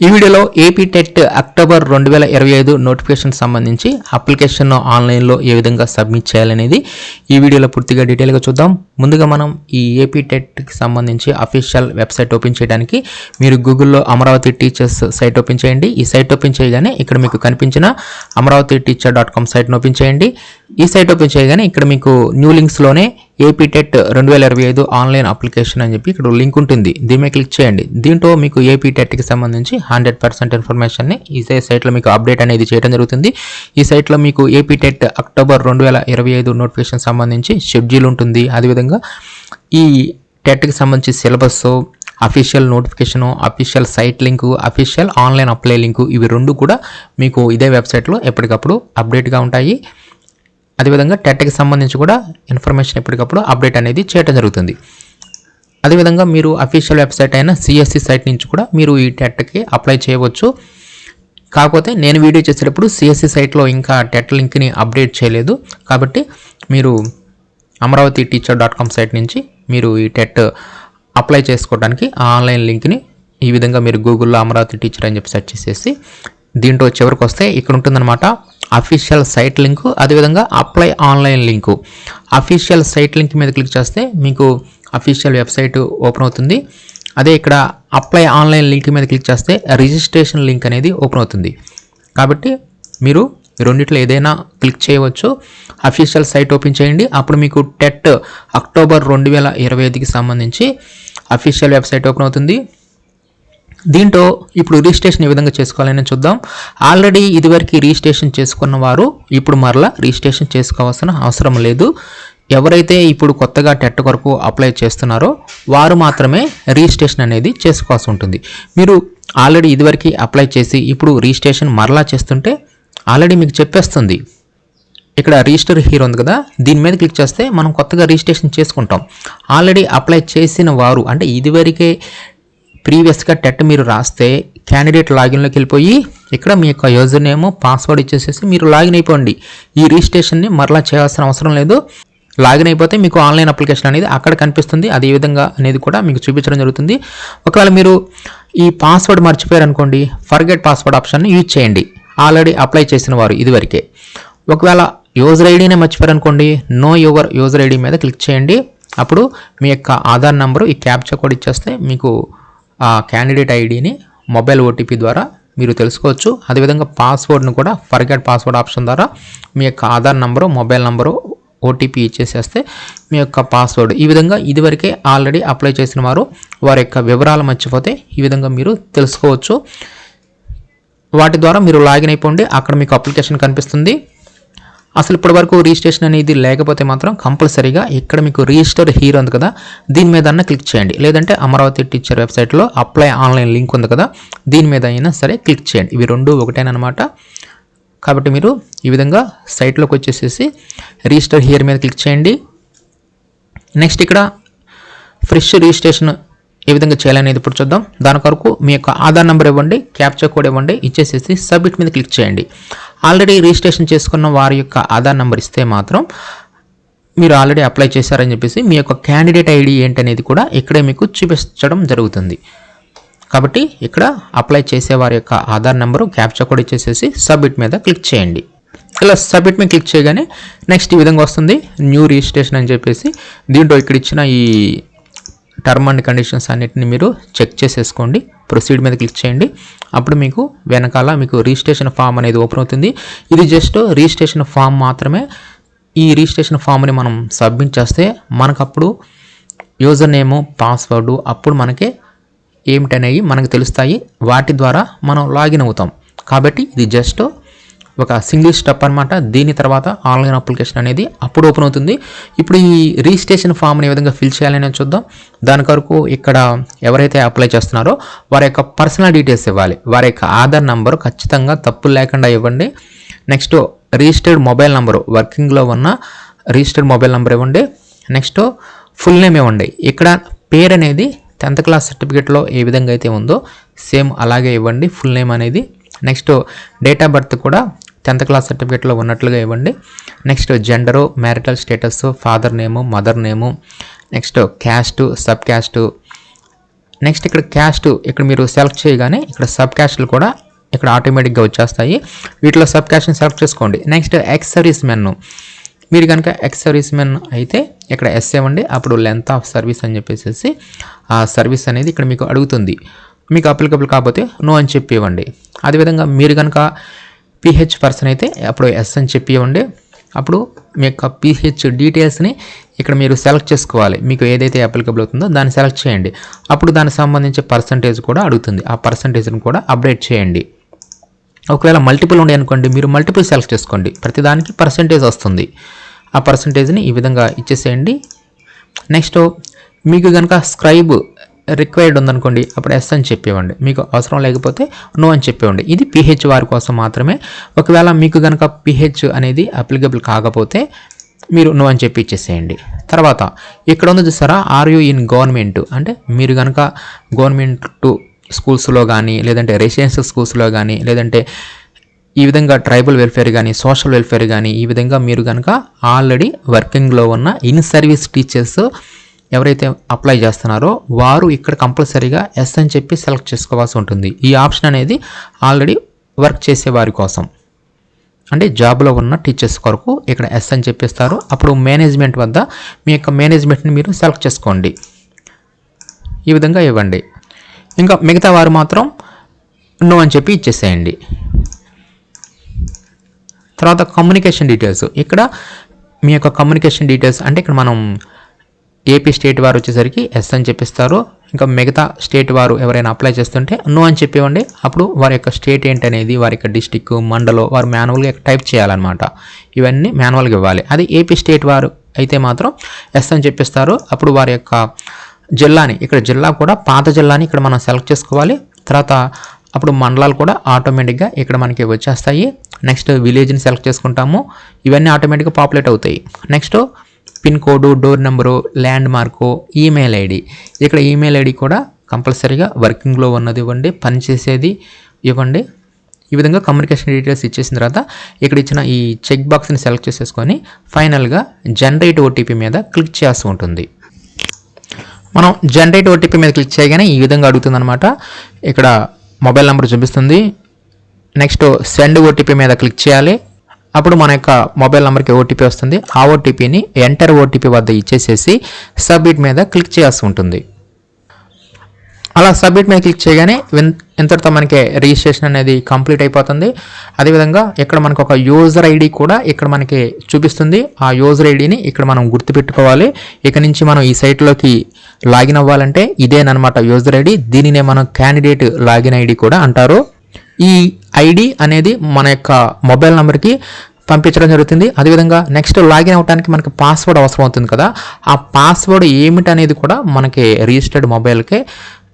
ఈ వీడియోలో AP TET October రెండు వేల ఇరవై ఐదు నోటిఫికేషన్ సంబంధించి అప్లికేషన్ను ఆన్లైన్లో ఏ విధంగా సబ్మిట్ చేయాలనేది ఈ వీడియోలో పూర్తిగా డీటెయిల్గా చూద్దాం. ముందుగా మనం ఈ ఏపీ టెట్కి సంబంధించి అఫీషియల్ వెబ్సైట్ ఓపెన్ చేయడానికి మీరు గూగుల్లో అమరావతి టీచర్స్ సైట్ ఓపెన్ చేయండి. ఈ సైట్ ఓపెన్ చేయగానే ఇక్కడ మీకు కనిపించిన అమరావతి టీచర్ డాట్ కామ్ సైట్ను ఓపెన్ చేయండి. ఈ సైట్ ఓపెన్ చేయగానే ఇక్కడ మీకు న్యూ లింక్స్లోనే ఏపీ టెట్ రెండు వేల ఇరవై ఐదు ఆన్లైన్ అప్లికేషన్ అని చెప్పి ఇక్కడ లింక్ ఉంటుంది. దీని మీద క్లిక్ చేయండి. దీంట్లో మీకు ఏపీ టెట్కి సంబంధించి హండ్రెడ్ పర్సెంట్ ఇన్ఫర్మేషన్ని ఈ సైట్లో మీకు అప్డేట్ అనేది చేయడం జరుగుతుంది. ఈ సైట్లో మీకు ఏపీ టెట్ అక్టోబర్ రెండు వేల ఇరవై ఐదు నోటిఫికేషన్ సంబంధించి షెడ్యూల్ ఉంటుంది. అదేవిధంగా ఈ టెట్కి సంబంధించి syllabus official notification official site link official online apply link ఇవి రెండు కూడా మీకు ఇదే వెబ్సైట్లో ఎప్పటికప్పుడు అప్డేట్గా ఉంటాయి. అదేవిధంగా టెట్కి సంబంధించి కూడా ఇన్ఫర్మేషన్ ఎప్పటికప్పుడు అప్డేట్ అనేది చేయడం జరుగుతుంది. అదేవిధంగా మీరు అఫీషియల్ వెబ్సైట్ అయిన సిఎస్సి సైట్ నుంచి కూడా మీరు ఈ టెట్కి అప్లై చేయవచ్చు. కాకపోతే నేను వీడియో చేసేటప్పుడు సిఎస్సి సైట్లో ఇంకా టెట్ లింక్ని అప్డేట్ చేయలేదు. కాబట్టి మీరు Amaravati teacher dot com site నుంచి మీరు ఈ టెట్ అప్లై చేసుకోవడానికి ఆ ఆన్లైన్ లింక్ని ఈ విధంగా మీరు గూగుల్లో అమరావతి టీచర్ అని చెప్పి సెర్చ్ చేసేసి దీంట్లో చివరికి వస్తే ఇక్కడ ఉంటుందన్నమాట అఫీషియల్ సైట్ లింకు అదేవిధంగా apply online link official site link మీద క్లిక్ చేస్తే మీకు అఫీషియల్ వెబ్సైట్ ఓపెన్ అవుతుంది. అదే ఇక్కడ అప్లై ఆన్లైన్ లింక్ మీద క్లిక్ చేస్తే రిజిస్ట్రేషన్ లింక్ అనేది ఓపెన్ అవుతుంది. కాబట్టి మీరు రెండిట్లో ఏదైనా క్లిక్ చేయవచ్చు. అఫీషియల్ సైట్ ఓపెన్ చేయండి. అప్పుడు మీకు టెట్ అక్టోబర్ రెండు వేల ఇరవై ఐదుకి సంబంధించి అఫీషియల్ వెబ్సైట్ ఓపెన్ అవుతుంది. దీంట్లో ఇప్పుడు రిజిస్ట్రేషన్ ఏ విధంగా చేసుకోవాలని చూద్దాం. ఆల్రెడీ ఇదివరకు రిజిస్ట్రేషన్ చేసుకున్న వారు ఇప్పుడు మరలా రిజిస్ట్రేషన్ చేసుకోవాల్సిన అవసరం లేదు. ఎవరైతే ఇప్పుడు కొత్తగా టెట్ కొరకు అప్లై చేస్తున్నారో వారు మాత్రమే రిజిస్ట్రేషన్ అనేది చేసుకోవాల్సి ఉంటుంది. మీరు ఆల్రెడీ ఇదివరకు అప్లై చేసి ఇప్పుడు రిజిస్ట్రేషన్ మరలా చేస్తుంటే ఆల్రెడీ మీకు చెప్పేస్తుంది. ఇక్కడ రిజిస్టర్ హీరో ఉంది కదా దీని మీద క్లిక్ చేస్తే మనం కొత్తగా రిజిస్ట్రేషన్ చేసుకుంటాం. ఆల్రెడీ అప్లై చేసిన వారు అంటే ఇదివరకే ప్రీవియస్గా టెట్ మీరు రాస్తే క్యాండిడేట్ లాగిన్లోకి వెళ్ళిపోయి ఇక్కడ మీ యొక్క యూజర్ నేమ్ పాస్వర్డ్ ఇచ్చేసేసి మీరు లాగిన్ అయిపోండి. ఈ రిజిస్ట్రేషన్ని మరలా చేయాల్సిన అవసరం లేదు. లాగిన్ అయిపోతే మీకు ఆన్లైన్ అప్లికేషన్ అనేది అక్కడ కనిపిస్తుంది. అదే విధంగా అనేది కూడా మీకు చూపించడం జరుగుతుంది. ఒకవేళ మీరు ఈ పాస్వర్డ్ మర్చిపోయారు అనుకోండి ఫర్గెట్ పాస్వర్డ్ ఆప్షన్ని యూజ్ చేయండి. ఆల్రెడీ అప్లై చేసిన వారు ఇదివరకే. ఒకవేళ యూజర్ ఐడినే మర్చిపోయారు అనుకోండి నో యువర్ యూజర్ ఐడి మీద క్లిక్ చేయండి. అప్పుడు మీ యొక్క ఆధార్ నెంబరు ఈ క్యాప్చా కోడ్ ఇచ్చేస్తే మీకు ఆ క్యాండిడేట్ ఐడిని మొబైల్ ఓటీపీ ద్వారా మీరు తెలుసుకోవచ్చు. అదేవిధంగా పాస్వర్డ్ను కూడా ఫర్గెట్ పాస్వర్డ్ ఆప్షన్ ద్వారా మీ యొక్క Aadhaar number mobile number OTP ఇచ్చేసేస్తే మీ యొక్క పాస్వర్డ్ ఈ విధంగా ఇదివరకే ఆల్రెడీ అప్లై చేసిన వారు వారి యొక్క వివరాలు మర్చిపోతే ఈ విధంగా మీరు తెలుసుకోవచ్చు. వాటి ద్వారా మీరు లాగిన్ అయిపోండి. అక్కడ మీకు అప్లికేషన్ కనిపిస్తుంది. అసలు ఇప్పటి వరకు రిజిస్ట్రేషన్ అనేది లేకపోతే మాత్రం కంపల్సరీగా ఇక్కడ మీకు రిజిస్టర్ హీరో ఉంది కదా దీని మీద అన్న క్లిక్ చేయండి. లేదంటే అమరావతి టీచర్ వెబ్సైట్లో అప్లై ఆన్లైన్ లింక్ ఉంది కదా దీని మీద అయినా సరే క్లిక్ చేయండి. ఇవి రెండు ఒకటేనమాట కాబట్టి మీరు ఈ విధంగా సైట్లోకి వచ్చేసేసి రిజిస్టర్ హియర్ మీద క్లిక్ చేయండి. నెక్స్ట్ ఇక్కడ ఫ్రెష్ రిజిస్ట్రేషన్ ఏ విధంగా చేయాలనేది ఇప్పుడు చూద్దాం. దాని కొరకు మీ యొక్క ఆధార్ నెంబర్ ఇవ్వండి క్యాప్చర్ కోడ్ ఇవ్వండి ఇచ్చేసేసి సబ్మిట్ మీద క్లిక్ చేయండి. ఆల్రెడీ రిజిస్ట్రేషన్ చేసుకున్న వారి యొక్క ఆధార్ నెంబర్ ఇస్తే మాత్రం మీరు ఆల్రెడీ అప్లై చేశారని చెప్పేసి మీ యొక్క క్యాండిడేట్ ఐడి ఏంటనేది కూడా ఇక్కడే మీకు చూపించడం జరుగుతుంది. కాబట్టి ఇక్కడ అప్లై చేసే వారి యొక్క ఆధార్ నెంబరు క్యాప్చర్ కూడా ఇచ్చేసేసి సబ్మిట్ మీద క్లిక్ చేయండి. ఇలా సబ్మిట్ మీద క్లిక్ చేయగానే నెక్స్ట్ ఈ విధంగా వస్తుంది. న్యూ రిజిస్ట్రేషన్ అని చెప్పేసి దీంట్లో ఇక్కడ ఇచ్చిన ఈ టర్మ్ అండ్ కండిషన్స్ అన్నిటిని మీరు చెక్ చేసేసుకోండి. ప్రొసీడ్ మీద క్లిక్ చేయండి. అప్పుడు మీకు వెనకాల మీకు రిజిస్ట్రేషన్ ఫామ్ అనేది ఓపెన్ అవుతుంది. ఇది జస్ట్ రిజిస్ట్రేషన్ ఫామ్ మాత్రమే. ఈ రిజిస్ట్రేషన్ ఫామ్ని మనం సబ్మిట్ చేస్తే మనకప్పుడు యూజర్ నేము పాస్వర్డు అప్పుడు మనకే ఏమిటనేవి మనకు తెలుస్తాయి. వాటి ద్వారా మనం లాగిన్ అవుతాం. కాబట్టి ఇది జస్ట్ ఒక సింగిల్ స్టెప్ అనమాట దీని తర్వాత ఆన్లైన్ అప్లికేషన్ అనేది అప్పుడు ఓపెన్ అవుతుంది. ఇప్పుడు ఈ రిజిస్ట్రేషన్ ఫామ్ని ఏ విధంగా ఫిల్ చేయాలని చూద్దాం. దాని కొరకు ఇక్కడ ఎవరైతే అప్లై చేస్తున్నారో వారి యొక్క పర్సనల్ డీటెయిల్స్ ఇవ్వాలి. వారి యొక్క ఆధార్ నంబరు ఖచ్చితంగా తప్పులు లేకుండా ఇవ్వండి. నెక్స్ట్ రిజిస్టర్డ్ మొబైల్ నంబరు వర్కింగ్లో ఉన్న రిజిస్టర్డ్ మొబైల్ నెంబర్ ఇవ్వండి. నెక్స్ట్ ఫుల్ నేమ్ ఇవ్వండి. ఇక్కడ పేరు అనేది టెన్త్ క్లాస్ సర్టిఫికేట్లో ఏ విధంగా అయితే ఉందో సేమ్ అలాగే ఇవ్వండి. ఫుల్ నేమ్ అనేది నెక్స్ట్ డేట్ ఆఫ్ బర్త్ కూడా టెన్త్ క్లాస్ సర్టిఫికేట్లో ఉన్నట్లుగా ఇవ్వండి. Next gender marital status father name mother name next caste sub caste. Next ఇక్కడ క్యాస్ట్ ఇక్కడ మీరు సెలెక్ట్ చేయగానే ఇక్కడ సబ్ క్యాస్ట్లు కూడా ఇక్కడ ఆటోమేటిక్గా వచ్చేస్తాయి. వీటిలో సబ్ క్యాస్ట్ని సెలెక్ట్ చేసుకోండి. నెక్స్ట్ ఎక్స్ సర్వీస్ మీరు కనుక ఎక్స్ సర్వీస్ మెన్ అయితే ఇక్కడ ఎస్ ఇవ్వండి. అప్పుడు లెంత్ ఆఫ్ సర్వీస్ అని చెప్పేసి ఆ సర్వీస్ అనేది ఇక్కడ మీకు అడుగుతుంది. మీకు అప్లికబుల్ కాకపోతే నో అని చెప్పి ఇవ్వండి. అదేవిధంగా మీరు కనుక పిహెచ్ పర్సన్ అయితే అప్పుడు ఎస్ అని చెప్పి ఉండే అప్పుడు మీ యొక్క పిహెచ్ డీటెయిల్స్ని ఇక్కడ మీరు సెలెక్ట్ చేసుకోవాలి. మీకు ఏదైతే అప్లికబుల్ అవుతుందో దాన్ని సెలెక్ట్ చేయండి. అప్పుడు దానికి సంబంధించి పర్సంటేజ్ కూడా అడుగుతుంది. ఆ పర్సంటేజ్ని కూడా అప్డేట్ చేయండి. ఒకవేళ మల్టిపుల్ ఉండే అనుకోండి మీరు మల్టిపుల్ సెలెక్ట్ చేసుకోండి. ప్రతిదానికి పర్సంటేజ్ వస్తుంది. ఆ పర్సంటేజ్ని ఈ విధంగా ఇచ్చేసేయండి. నెక్స్ట్ మీకు కనుక స్క్రైబ్ రిక్వైర్డ్ ఉందనుకోండి అప్పుడు ఎస్ అని చెప్పేవండి మీకు అవసరం లేకపోతే నో అని చెప్పేవండి ఇది పిహెచ్ వారి కోసం మాత్రమే. ఒకవేళ మీకు కనుక పిహెచ్ అనేది అప్లికబుల్ కాకపోతే మీరు నో అని చెప్పి ఇచ్చేసేయండి. తర్వాత ఇక్కడ ఉంది చూసారా ఆర్ యూ ఇన్ గవర్నమెంట్ అంటే మీరు కనుక గవర్నమెంట్ స్కూల్స్లో కానీ లేదంటే రెసిడెన్షియల్ స్కూల్స్లో కానీ లేదంటే ఈ విధంగా ట్రైబల్ వెల్ఫేర్ కానీ సోషల్ వెల్ఫేర్ కానీ ఈ విధంగా మీరు కనుక ఆల్రెడీ వర్కింగ్లో ఉన్న ఇన్ సర్వీస్ టీచర్స్ ఎవరైతే అప్లై చేస్తున్నారో వారు ఇక్కడ కంపల్సరీగా ఎస్ అని చెప్పి సెలెక్ట్ చేసుకోవాల్సి ఉంటుంది. ఈ ఆప్షన్ అనేది ఆల్రెడీ వర్క్ చేసే వారి కోసం. అంటే జాబ్లో ఉన్న టీచర్స్ కొరకు ఇక్కడ ఎస్ అని చెప్పిస్తారు. అప్పుడు మేనేజ్మెంట్ వద్ద మీ యొక్క మేనేజ్మెంట్ని మీరు సెలెక్ట్ చేసుకోండి. ఈ విధంగా ఇవ్వండి. ఇంకా మిగతా వారు మాత్రం నో అని చెప్పి ఇచ్చేసేయండి. తర్వాత కమ్యూనికేషన్ డీటెయిల్స్ ఇక్కడ మీ యొక్క కమ్యూనికేషన్ డీటెయిల్స్ అంటే ఇక్కడ మనం ఏపీ స్టేట్ వారు వచ్చేసరికి ఎస్ అని చెప్పిస్తారు. ఇంకా మిగతా స్టేట్ వారు ఎవరైనా అప్లై చేస్తుంటే నో అని చెప్పివ్వండి. అప్పుడు వారి యొక్క స్టేట్ ఏంటి అనేది వారి యొక్క డిస్టిక్ మండలో వారు మాన్యువల్గా టైప్ చేయాలన్నమాట. ఇవన్నీ మాన్యువల్గా ఇవ్వాలి. అది ఏపీ స్టేట్ వారు అయితే మాత్రం ఎస్ అని చెప్పిస్తారు. అప్పుడు వారి యొక్క జిల్లాని ఇక్కడ జిల్లా కూడా పాత జిల్లాని ఇక్కడ మనం సెలెక్ట్ చేసుకోవాలి. తర్వాత అప్పుడు మండలాలు కూడా ఆటోమేటిక్గా ఇక్కడ మనకి వచ్చేస్తాయి. నెక్స్ట్ విలేజ్ని సెలెక్ట్ చేసుకుంటాము. ఇవన్నీ ఆటోమేటిక్గా పాపులేట్ అవుతాయి. Next pin code door number landmark email ID. ఇక్కడ ఈమెయిల్ ఐడి కూడా కంపల్సరీగా వర్కింగ్లో ఉన్నది ఇవ్వండి పనిచేసేది ఇవ్వండి. ఈ విధంగా కమ్యూనికేషన్ డీటెయిల్స్ ఇచ్చేసిన తర్వాత ఇక్కడ ఇచ్చిన ఈ చెక్ బాక్స్ని సెలెక్ట్ చేసేసుకొని ఫైనల్గా జనరేట్ ఓటీపీ మీద క్లిక్ చేయాల్సి ఉంటుంది. మనం జనరేట్ ఓటీపీ మీద క్లిక్ చేయగానే ఈ విధంగా అడుగుతుంది అనమాట ఇక్కడ మొబైల్ నెంబర్ చూపిస్తుంది. నెక్స్ట్ సెండ్ ఓటీపీ మీద క్లిక్ చేయాలి. అప్పుడు మన యొక్క మొబైల్ నెంబర్కి ఓటీపీ వస్తుంది. ఆ ఓటీపీని ఎంటర్ ఓటీపీ వద్ద ఇచ్చేసేసి సబ్మిట్ మీద క్లిక్ చేయాల్సి ఉంటుంది. అలా సబ్మిట్ మీద క్లిక్ చేయగానే ఇంతటితో మనకి రిజిస్ట్రేషన్ అనేది కంప్లీట్ అయిపోతుంది. అదేవిధంగా ఇక్కడ మనకు ఒక యూజర్ ఐడి కూడా ఇక్కడ మనకి చూపిస్తుంది. ఆ యూజర్ ఐడిని ఇక్కడ మనం గుర్తుపెట్టుకోవాలి. ఇక నుంచి మనం ఈ సైట్లోకి లాగిన్ అవ్వాలంటే ఇదేనమాట యూజర్ ఐడి. దీనినే మనం క్యాండిడేట్ లాగిన్ ఐడి కూడా అంటారు. ఈ ఐడి అనేది మన యొక్క మొబైల్ నెంబర్కి పంపించడం జరుగుతుంది. అదేవిధంగా నెక్స్ట్ లాగిన్ అవ్వడానికి మనకి పాస్వర్డ్ అవసరం అవుతుంది కదా. ఆ పాస్వర్డ్ ఏమిటనేది కూడా మనకి రిజిస్టర్డ్ మొబైల్కే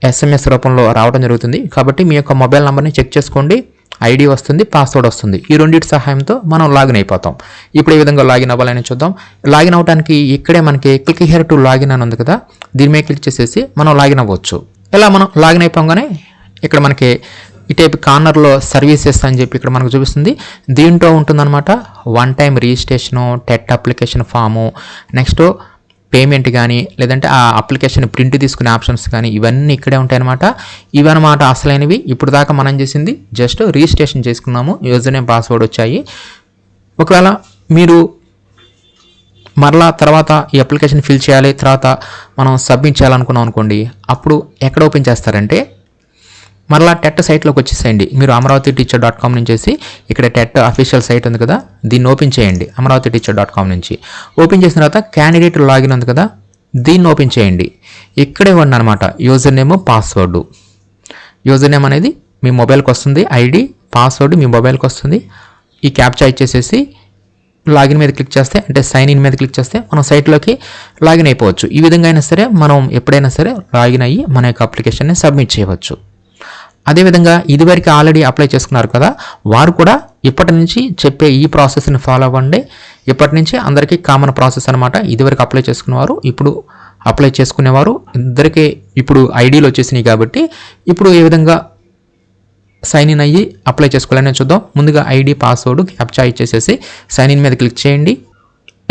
ఎస్ఎంఎస్ రూపంలో రావడం జరుగుతుంది. కాబట్టి మీ యొక్క మొబైల్ నెంబర్ని చెక్ చేసుకోండి. ఐడి వస్తుంది పాస్వర్డ్ వస్తుంది. ఈ రెండింటి సహాయంతో మనం లాగిన్ అయిపోతాం. ఇప్పుడు ఏ విధంగా లాగిన్ అవ్వాలని చూద్దాం. లాగిన్ అవడానికి ఇక్కడే మనకి క్లిక్ హియర్ టు లాగిన్ అని ఉంది కదా. దీని మీద క్లిక్ చేసేసి మనం లాగిన్ అవ్వచ్చు. ఇలా మనం లాగిన్ అయిపోగానే ఇక్కడ మనకి ఇటైపు కార్నర్లో సర్వీసెస్ అని చెప్పి ఇక్కడ మనకు చూపిస్తుంది. దీంట్లో ఉంటుందన్నమాట one time registration TET application form next payment కానీ లేదంటే ఆ అప్లికేషన్ ప్రింట్ తీసుకునే ఆప్షన్స్ కానీ ఇవన్నీ ఇక్కడే ఉంటాయన్నమాట. ఇవన్నమాట అసలైనవి. ఇప్పుడు దాకా మనం చేసింది జస్ట్ రిజిస్ట్రేషన్ చేసుకున్నాము. యూజర్ నేమ్ పాస్వర్డ్ వచ్చాయి. ఒకవేళ మీరు మరలా తర్వాత ఈ అప్లికేషన్ ఫిల్ చేయాలి తర్వాత మనం సబ్మిట్ చేయాలనుకున్నాం అనుకోండి అప్పుడు ఎక్కడ ఓపెన్ చేస్తారంటే మరలా టెట్ సైట్లోకి వచ్చేసేయండి. మీరు అమరావతి టీచర్ డాట్ కామ్ నుంచి ఇక్కడ టెట్ అఫీషియల్ సైట్ ఉంది కదా దీన్ని ఓపెన్ చేయండి అమరావతి టీచర్ డాట్ కామ్ నుంచి. ఓపెన్ చేసిన తర్వాత క్యాండిడేట్ లాగిన్ ఉంది కదా దీన్ని ఓపెన్ చేయండి. ఇక్కడే ఉన్న అనమాట user name password. User name అనేది మీ మొబైల్కి వస్తుంది ఐడి పాస్వర్డ్ మీ మొబైల్కి వస్తుంది. ఈ క్యాప్చా ఇచ్చేసేసి లాగిన్ మీద క్లిక్ చేస్తే అంటే సైన్ ఇన్ మీద క్లిక్ చేస్తే మనం సైట్లోకి లాగిన్ అయిపోవచ్చు. ఈ విధంగా అయినా సరే మనం ఎప్పుడైనా సరే లాగిన్ అయ్యి మన యొక్క అప్లికేషన్ని సబ్మిట్ చేయవచ్చు. అదేవిధంగా ఇదివరకు ఆల్రెడీ అప్లై చేసుకున్నారు కదా వారు కూడా ఇప్పటి నుంచి చెప్పే ఈ ప్రాసెస్ని ఫాలో అవ్వండి. ఇప్పటి నుంచి అందరికీ కామన్ ప్రాసెస్ అనమాట ఇదివరకు అప్లై చేసుకునేవారు ఇప్పుడు అప్లై చేసుకునేవారు ఇద్దరికీ ఇప్పుడు ఐడీలు వచ్చేసినాయి కాబట్టి ఇప్పుడు ఏ విధంగా సైన్ ఇన్ అయ్యి అప్లై చేసుకోవాలని చూద్దాం. ముందుగా ఐడి పాస్వర్డ్ క్యాప్చా ఇచ్చేసేసి సైన్ ఇన్ మీద క్లిక్ చేయండి.